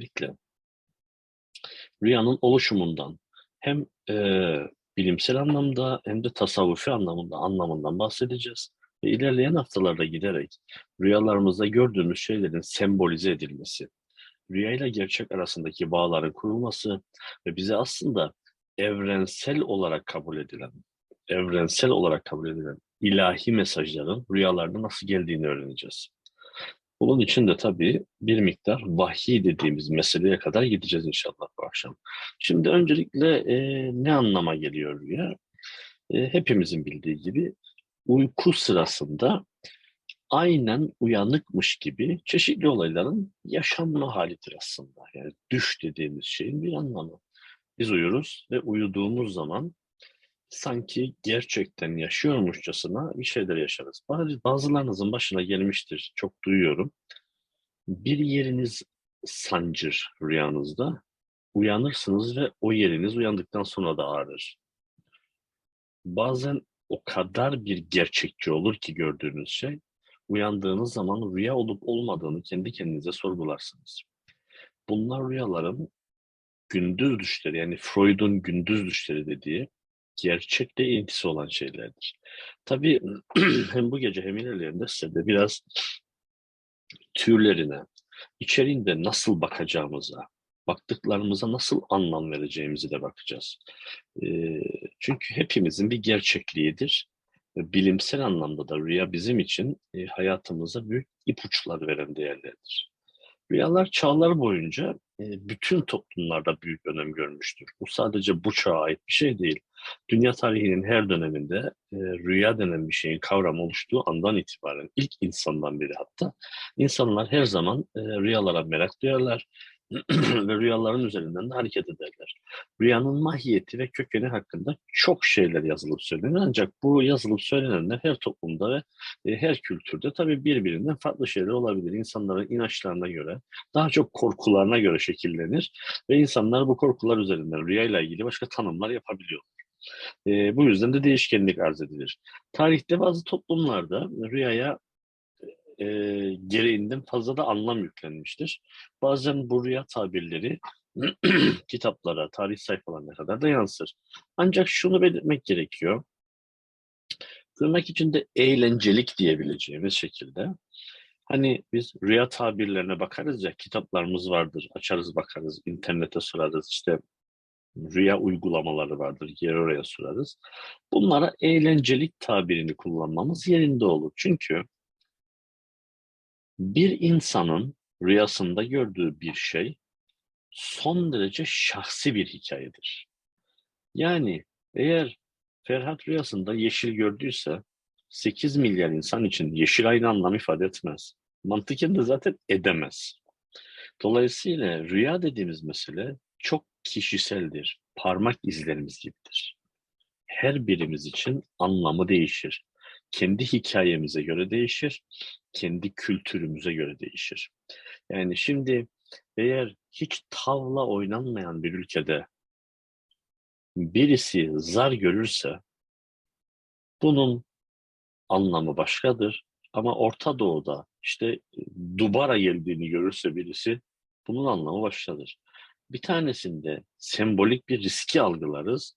Özellikle rüyanın oluşumundan hem e, bilimsel anlamda hem de tasavvufi anlamında anlamından bahsedeceğiz. Ve ilerleyen haftalarda giderek rüyalarımızda gördüğümüz şeylerin sembolize edilmesi, rüya ile gerçek arasındaki bağların kurulması ve bize aslında evrensel olarak kabul edilen, evrensel olarak kabul edilen ilahi mesajların rüyalarda nasıl geldiğini öğreneceğiz. Bunun için de tabii bir miktar vahiy dediğimiz meseleye kadar gideceğiz inşallah bu akşam. Şimdi öncelikle e, ne anlama geliyor rüya? E, hepimizin bildiği gibi uyku sırasında aynen uyanıkmış gibi çeşitli olayların yaşanma halidir aslında. Yani düş dediğimiz şeyin bir anlamı. Biz uyuruz ve uyuduğumuz zaman sanki gerçekten yaşıyormuşçasına bir şeyler yaşarız. Bazılarınızın başına gelmiştir, çok duyuyorum. Bir yeriniz sancır rüyanızda, uyanırsınız ve o yeriniz uyandıktan sonra da ağrır. Bazen o kadar bir gerçekçi olur ki gördüğünüz şey, uyandığınız zaman rüya olup olmadığını kendi kendinize sorgularsınız. Bunlar rüyaların gündüz düşleri yani Freud'un gündüz düşleri dediği gerçekle ilintisi olan şeylerdir. Tabii hem bu gece hem ilerleyen de biraz türlerine, içeriğinde nasıl bakacağımıza, baktıklarımıza nasıl anlam vereceğimizi de bakacağız. E, çünkü hepimizin bir gerçekliğidir. Bilimsel anlamda da rüya bizim için e, hayatımıza büyük ipuçları veren değerlerdir. Rüyalar çağlar boyunca e, bütün toplumlarda büyük önem görmüştür. Bu sadece bu çağa ait bir şey değil. Dünya tarihinin her döneminde rüya denen bir şeyin kavram oluştuğu andan itibaren, ilk insandan beri hatta, insanlar her zaman rüyalara merak duyarlar ve rüyaların üzerinden de hareket ederler. Rüyanın mahiyeti ve kökeni hakkında çok şeyler yazılıp söylenir ancak bu yazılıp söylenenler her toplumda ve e, her kültürde tabii birbirinden farklı şeyler olabilir. İnsanların inançlarına göre, daha çok korkularına göre şekillenir ve insanlar bu korkular üzerinden rüyayla ilgili başka tanımlar yapabiliyor. E, bu yüzden de değişkenlik arz edilir. Tarihte bazı toplumlarda rüyaya e, gereğinden fazla da anlam yüklenmiştir. Bazen bu rüya tabirleri kitaplara, tarih sayfalarına kadar da yansır. Ancak şunu belirtmek gerekiyor. Tırnak içinde eğlencelik diyebileceğimiz şekilde Hani biz rüya tabirlerine bakarız ya, kitaplarımız vardır, açarız bakarız, internete sorarız, işte rüya uygulamaları vardır, yer oraya sorarız. Bunlara eğlencelik tabirini kullanmamız yerinde olur. Çünkü bir insanın rüyasında gördüğü bir şey son derece şahsi bir hikayedir. Yani eğer Ferhat rüyasında yeşil gördüyse 8 milyar insan için yeşil aynı anlam ifade etmez. Mantıken de zaten edemez. Dolayısıyla rüya dediğimiz mesele çok kişiseldir. Parmak izlerimiz gibidir. Her birimiz için anlamı değişir. Kendi hikayemize göre değişir kendi kültürümüze göre değişir. Yani şimdi eğer hiç tavla oynanmayan bir ülkede birisi zar görürse bunun anlamı başkadır. Ama Orta Doğu'da işte dubara geldiğini görürse birisi bunun anlamı başkadır. Bir tanesinde sembolik bir riski algılarız,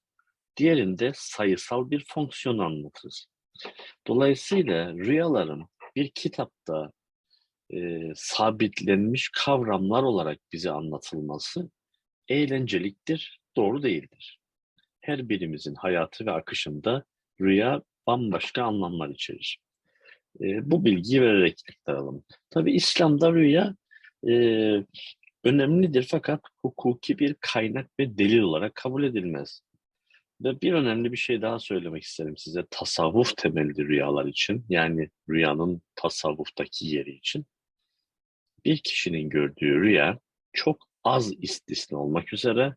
diğerinde sayısal bir fonksiyon anlatırız. Dolayısıyla rüyaların bir kitapta e, sabitlenmiş kavramlar olarak bize anlatılması eğlenceliktir, doğru değildir. Her birimizin hayatı ve akışında rüya bambaşka anlamlar içerir. E, bu bilgiyi vererek aktaralım. Tabi İslam'da rüya e, önemlidir fakat hukuki bir kaynak ve delil olarak kabul edilmez. Ve bir önemli bir şey daha söylemek isterim size. Tasavvuf temelli rüyalar için, yani rüyanın tasavvuftaki yeri için. Bir kişinin gördüğü rüya çok az istisna olmak üzere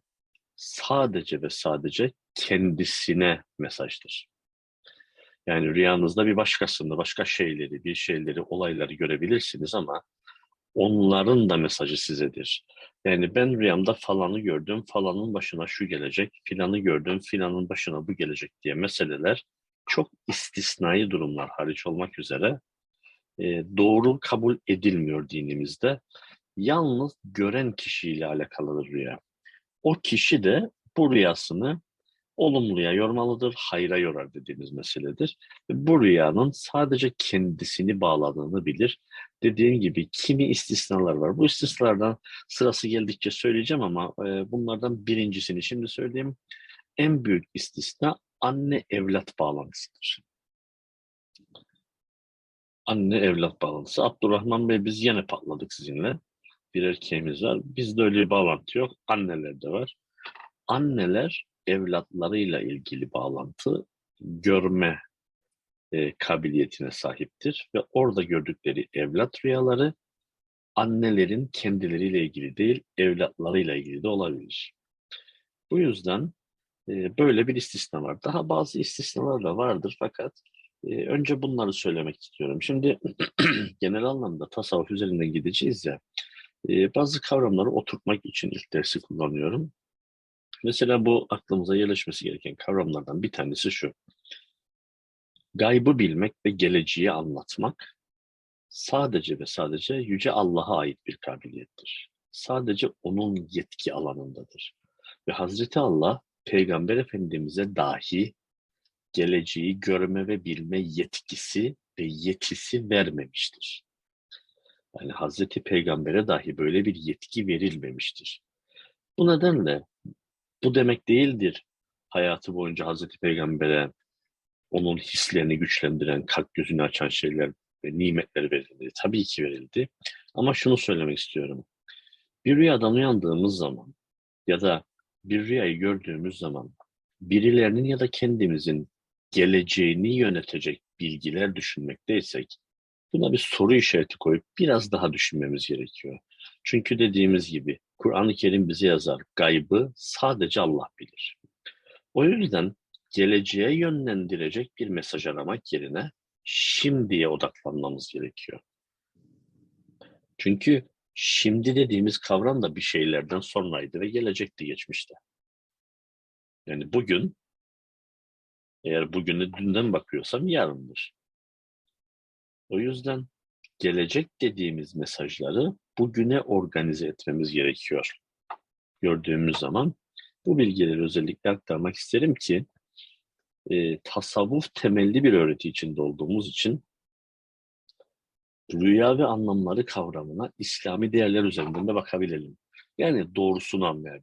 sadece ve sadece kendisine mesajdır. Yani rüyanızda bir başkasını, başka şeyleri, bir şeyleri, olayları görebilirsiniz ama onların da mesajı sizedir. Yani ben rüyamda falanı gördüm, falanın başına şu gelecek, filanı gördüm, filanın başına bu gelecek diye meseleler çok istisnai durumlar hariç olmak üzere e, doğru kabul edilmiyor dinimizde. Yalnız gören kişiyle alakalıdır rüya. O kişi de bu rüyasını olumluya yormalıdır, hayra yorar dediğimiz meseledir. Bu rüyanın sadece kendisini bağladığını bilir. Dediğim gibi kimi istisnalar var. Bu istisnalardan sırası geldikçe söyleyeceğim ama e, bunlardan birincisini şimdi söyleyeyim. En büyük istisna anne evlat bağlantısıdır. Anne evlat bağlantısı. Abdurrahman Bey biz yine patladık sizinle. Bir erkeğimiz var. Bizde öyle bir bağlantı yok. Annelerde var. Anneler evlatlarıyla ilgili bağlantı görme e, kabiliyetine sahiptir ve orada gördükleri evlat rüyaları annelerin kendileriyle ilgili değil, evlatlarıyla ilgili de olabilir. Bu yüzden e, böyle bir istisna var. Daha bazı istisnalar da vardır fakat e, önce bunları söylemek istiyorum. Şimdi genel anlamda tasavvuf üzerinden gideceğiz ya, e, bazı kavramları oturtmak için ilk dersi kullanıyorum. Mesela bu aklımıza yerleşmesi gereken kavramlardan bir tanesi şu. Gaybı bilmek ve geleceği anlatmak sadece ve sadece Yüce Allah'a ait bir kabiliyettir. Sadece onun yetki alanındadır. Ve Hazreti Allah Peygamber Efendimiz'e dahi geleceği görme ve bilme yetkisi ve yetisi vermemiştir. Yani Hazreti Peygamber'e dahi böyle bir yetki verilmemiştir. Bu nedenle bu demek değildir hayatı boyunca Hazreti Peygamber'e onun hislerini güçlendiren, kalp gözünü açan şeyler ve nimetler verildi. Tabii ki verildi. Ama şunu söylemek istiyorum. Bir rüyadan uyandığımız zaman ya da bir rüyayı gördüğümüz zaman birilerinin ya da kendimizin geleceğini yönetecek bilgiler düşünmekteysek buna bir soru işareti koyup biraz daha düşünmemiz gerekiyor. Çünkü dediğimiz gibi Kur'an-ı Kerim bize yazar gaybı sadece Allah bilir. O yüzden geleceğe yönlendirecek bir mesaj aramak yerine şimdiye odaklanmamız gerekiyor. Çünkü şimdi dediğimiz kavram da bir şeylerden sonraydı ve gelecekti geçmişte. Yani bugün eğer bugünü dünden bakıyorsam yarındır. O yüzden gelecek dediğimiz mesajları bugüne organize etmemiz gerekiyor. Gördüğümüz zaman bu bilgileri özellikle aktarmak isterim ki e, tasavvuf temelli bir öğreti içinde olduğumuz için rüya ve anlamları kavramına İslami değerler üzerinden de bakabilelim. Yani doğrusunu anlayabilirim.